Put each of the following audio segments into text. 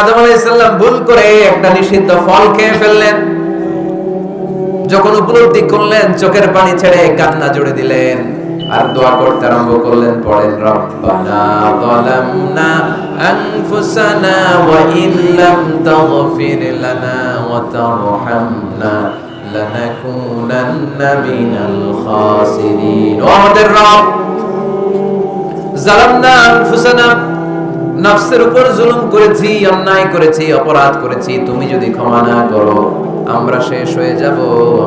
আদম আলাইহিস সালাম ভুল করে একটা নিষিদ্ধ ফল খেয়ে ফেললেন। যখন উপলব্ধি করলেন, চোখের পানি ছেড়ে কান্না জুড়ে দিলেন আর দোয়া করতে আরম্ভ করলেন, পড়েন, রব্বানা যালামনা আনফুসানা ওয়া ইল্লাম তাগফির লানা ওয়া তারহামনা লানাকুনান্না মিনাল খাসিরিন। ও আমাদের রব জালামনা আনফুসানা নফসের উপর জুলুম করেছি, অন্যায় করেছি, অপরাধ করেছি, তুমি যদি ক্ষমা না করো, আমরা শেষ হয়ে যাব,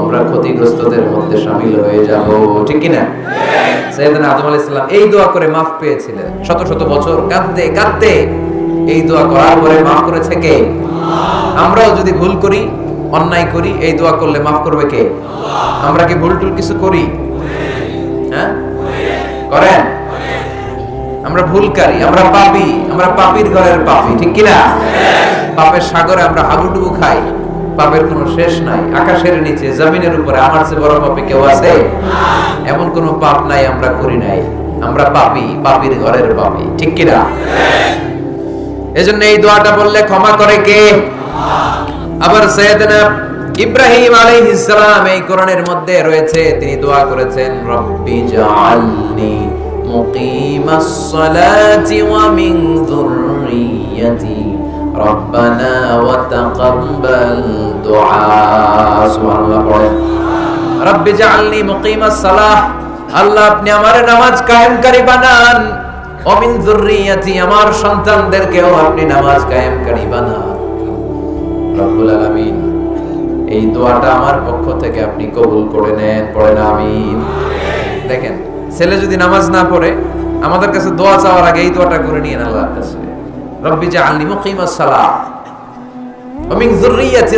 আমরা ক্ষতিগ্রস্তদের মধ্যে শামিল হয়ে যাব। ঠিক কি না আদম আলাইহিস সালাম এই দোয়া করে মাফ পেয়েছিলেন। শত শত বছর কাঁদতে কাঁদতে এই দোয়া করার পরে মাফ করেছে কে? আমরাও যদি ভুল করি, অন্যায় করি, এই দোয়া করলে মাফ করবে কে? আমরা কি ভুল টুল কিছু করি? হ্যাঁ? করেন? আমরা ভুলকারী, আমরা পাপী, আমরা পাপীর ঘরের পাপী, ঠিক কিনা? পাপের সাগরে আমরা হাবুডুবু খাই, পাপের কোনো শেষ নাই, আকাশের নিচে, জমিনের উপরে, আমার চেয়ে বড় পাপী কেউ আছে? এমন কোনো পাপ নাই আমরা করি নাই, আমরা পাপী, পাপীর ঘরের পাপী, ঠিক কিনা? এজন্য এই দোয়াটা বললে ক্ষমা করে কে? আবার সৈয়দনা ইব্রাহিম আলাইহিস সালাম এই কোরআনের মধ্যে রয়েছে, তিনি দোয়া করেছেন, রব্বি জাআলনি মুকিমাস সালাতি ওয়া মিন যুররিয়্যাতি রব্বানা ওয়া তাকাব্বাল দুআ পড়েন রব্বি জাআলনি মুকিমাস সালাহ আল্লাহ আপনি আমার নামাজ কায়েমকারী বানান। ও মিন যুররিয়্যাতি আমার সন্তানদেরকেও আপনি নামাজ কায়েমকারী বানান। রব্বুল আলামিন, এই দোয়াটা আমার পক্ষ থেকে আপনি কবুল করে নেন পড়েন আমিন। দেখেন ছেলে যদি নামাজ না পড়ে, আমাদের কাছে দোয়া চাওয়ার আগে এই দোয়াটা করে নিয়ে আল্লাহর কাছে। রব্বি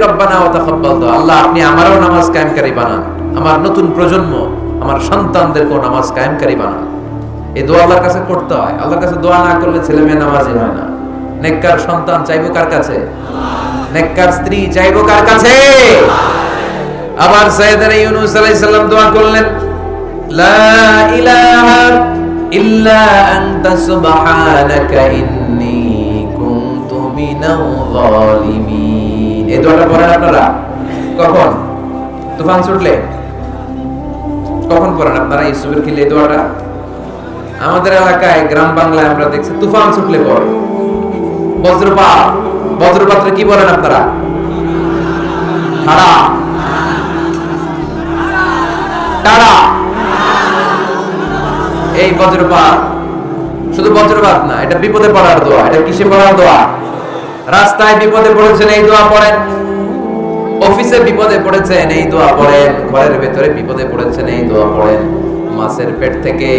রব্বানা ওয়া তাকাব্বাল দুআ আল্লাহ, আপনি আমারও নামাজ কায়েমকারী বানান। আমার নতুন প্রজন্ম, আমার সন্তানদেরকেও নামাজ কায়েমকারী বানান। এই দোয়া আল্লাহর কাছে করতে হয়। আল্লাহর কাছে দোয়া না করলে ছেলে মেয়ে নামাজই হয় না। নেককার সন্তান চাইব কার কাছে? নেককার স্ত্রী চাইব কার কাছে? আবার সাইয়েদনা ইউনূস আলাইহিস সালাম দোয়া করলেন লা ইলাহা ইল্লা আনতা সুবহানাকা ইন্নী কুনতু মিনাল যালিমিন। এই দোয়াটা পড়েন আপনারা? কখন? তুফান ছুটলে? কখন পড়েন আপনারা ইউসুফের খিলে দোয়াটা? আমাদের এলাকায় গ্রাম বাংলায় আমরা দেখছি তুফান ছুটলে পড়ে। বজ্রপাত। বজ্রপাত্রে কি বলেন আপনারা? ঠাড়া টাড়া এই বজ্রপাত। শুধু বজ্রপাত না, এটা বিপদে পড়ার দোয়া, এটা কিসে পড়ার দোয়া? রাস্তায় বিপদে পড়েছেন, এই দোয়া পড়েন। অফিসে বিপদে পড়েছেন, এই দোয়া পড়েন। ঘরের ভেতরে বিপদে পড়েছেন, এই দোয়া পড়েন। মাছের পেট থেকে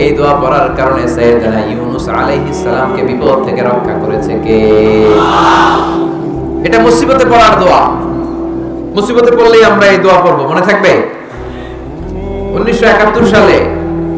এই দোয়া পড়ার কারণে সাইয়েদনা ইউনুস আলাইহিস সালামকে বিপদ থেকে রক্ষা করেছে কে? এটা মুসিবতে পড়ার দোয়া। মুসিবতে পড়লেই আমরা এই দোয়া পড়ব, মনে থাকবে? উনিশশো একাত্তর সালে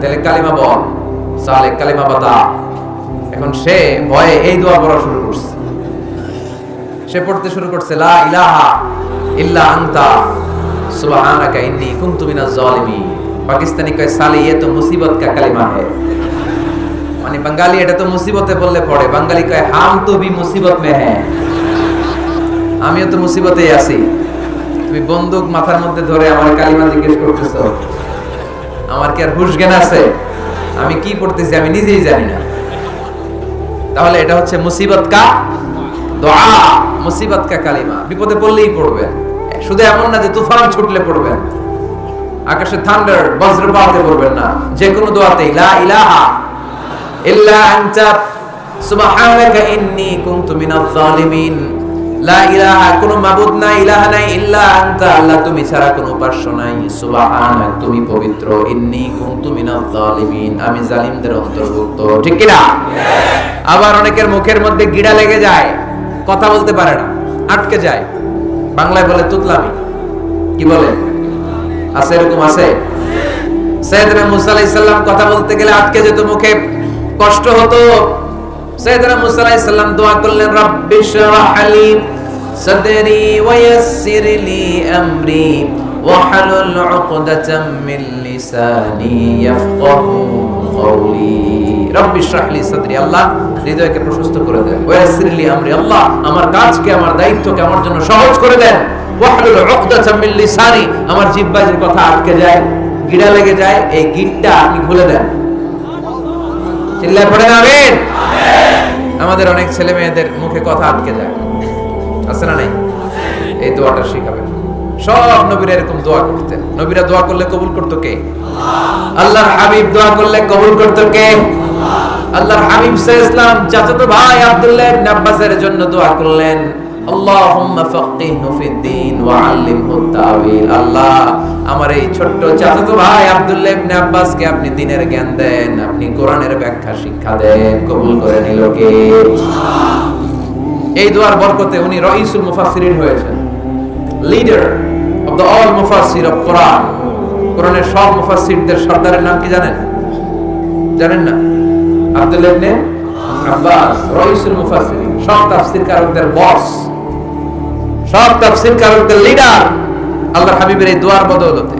তাহলে কালিমা বল। সালে কালিমা বাতা এখন সে ভয়ে এই দোয়া পড়া শুরু করছে। সে পড়তে শুরু করছে, লা ইলাহা ইল্লা আনতা, সুবহানাকা ইন্নী কুনতু মিনাজ জালিমিন। পাকিস্তানি কয় সালে ইয়ে তো মুসিবত কা কালিমা হে। মানে বাঙালি এটা তো মুসিবতে বললে পড়ে। বাঙালি কয়, হাম তো মুসিবত মে হ্যাঁ আমিও তো মুসিবতেই আছি। তুমি বন্দুক মাথার মধ্যে ধরে আমার কালিমা জিজ্ঞেস করতেছো। আমার কি আর হুশ জ্ঞান আছে? আমি কি পড়তেছি আমি নিজেই জানি না। তাহলে এটা হচ্ছে মুসিবত কা দোয়া, মুসিবত কা কালিমা। বিপদে পড়লেই পড়বেন। শুধু এমন না যে তুফান ছুটলে পড়বেন। আকাশে থান্ডার বজ্রপাতে পড়বেন না। যে কোনো দোয়াতেই, লা ইলাহা ইল্লা আনতা, সুবহানাকা ইন্নী কুনতু মিনাজ জালিমিন লা ইলাহা কোনো মাবুদ নাই ইলাহা নাই ইল্লা আনতা। আল্লাহ তুমি ছাড়া কোনো উপাস্য নাই। সুবহানাক তুমি পবিত্র। ইন্নী কুনতু মিনাজ জালিমিন আমি জালিমদের অন্তর্ভুক্ত। ঠিক কি না? আবার অনেকের মুখের মধ্যে গিড়া লেগে যায় কথা বলতে পারে না আটকে যায়। বাংলায় বলে তুতলামি। কি বলে? আছে এরকম আছে? সৈয়দনা মুসা আলাইহিস সালাম কথা বলতে গেলে আটকে যেত মুখে কষ্ট হতো। সৈয়দনা মুসা আলাইহিস সালাম দোয়া করলেন রাব্বি শরাহ লি সাদরি ওয়া ইয়াসসির লি আমরি واحلل عقدة من لساني يفقه قولي رب اشرح لي صدري আল্লাহ হৃদয়কে প্রশস্ত করে দেন ওয়াসির লি আমরি আল্লাহ আমার কাজকে আমার দায়িত্বকে আমার জন্য সহজ করে দেন ওয়াহলুল উকদাতাম মিন লিসানি আমার জিহ্বায় যে কথা আটকে যায় গিড়া লেগে যায় এই গিটটা আপনি খুলে দেন চিল্লায় পড়েন আমিন আমাদের অনেক ছেলে মেয়েদের মুখে কথা আটকে যায় আছে না নাই? এই দোয়াটা শিখাবেন সব নবীরা এরকম দোয়া করতেন। নবীরা দোয়া করলে কবুল করতো কে? আল্লাহর হাবিব দোয়া করলে কবুল করতো কে? আল্লাহর হাবিব ইসলাম চাচাতো ভাই আব্দুল্লাহ ইবনে আব্বাসের জন্য দোয়া করলেন। আল্লাহ, আমার এই ছোট্ট চাচাতো ভাই আব্দুল্লাহ ইবনে আব্বাসকে আপনি দ্বীনের জ্ঞান দেন, আপনি কোরআনের ব্যাখ্যা শিক্ষা দেন, কবুল করে নিল কে? এই দোয়ার বরকতে উনি রইসুল মুফাসসিরিন হয়েছেন। লিডার অফ দ্য অল মুফাসসির অফ কোরআন কোরআনের সব মুফাসসিরদের সর্দারের নাম কি জানেন? জানেন না? আব্দুল্লাহ ইবনে আব্বাস, রইসুল মুফাসসিরিন। সব তাফসীর কারকদের বস সব তাফসীর কারকদের লিডার আল্লাহর হাবিবের এই দোয়ার বদৌলতে।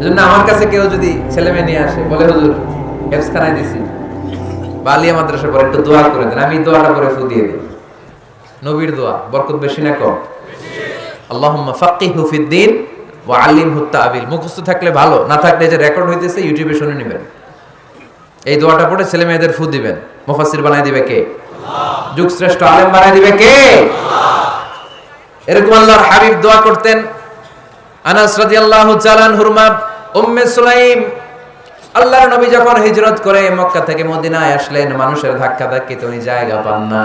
এজন্য আমার কাছে কেউ যদি ছেলে মেয়ে নিয়ে আসে, বলে, হুজুর হেফস খানায় দিছি। বা আলিয়া মাদ্রাসা পরে একটু দোয়া করে দেন। আমি দোয়াটা করে ফু দিয়ে দিই। নবীর দোয়া, বরকত বেশি না কম। আল্লাহুম্মা ফাক্কিহু ফিদ্দিন ওয়া আল্লিমহু তাবিল। মুখস্থ থাকলে ভালো, না থাকলে যে রেকর্ড হইতেছে ইউটিউবে শুনে নেবেন। এই দোয়াটা পড়ে ছেলে মেয়েদের ফু দিবেন। মুফাসসির বানাই দিবে কে? আলেম বানাই দিবে কে? এরকম আল্লাহর হাবিব দোয়া করতেন। আনাস রাদিয়াল্লাহু উম্মে সুলাইম। আল্লাহর নবী যখন হিজরত করে মক্কা থেকে মদিনায় আসলেন, মানুষের ধাক্কা ধাক্কিতে উনি জায়গা পান না।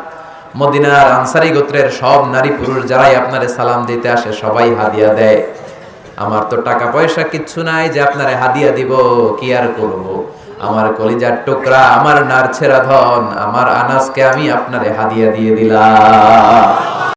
মদিনার আনসারি গোত্রের সব নারী পুরুষ যারাই আপনারে সালাম দিতে আসে, সবাই হাদিয়া দেয়। আমার তো টাকা পয়সা কিচ্ছু নাই যে আপনারে হাদিয়া দিব, কি আর করব? আমার কলিজার টুকরা, আমার নারছেরা ধন, আমার আনাজকে আমি আপনারে হাদিয়া দিয়ে দিলাম।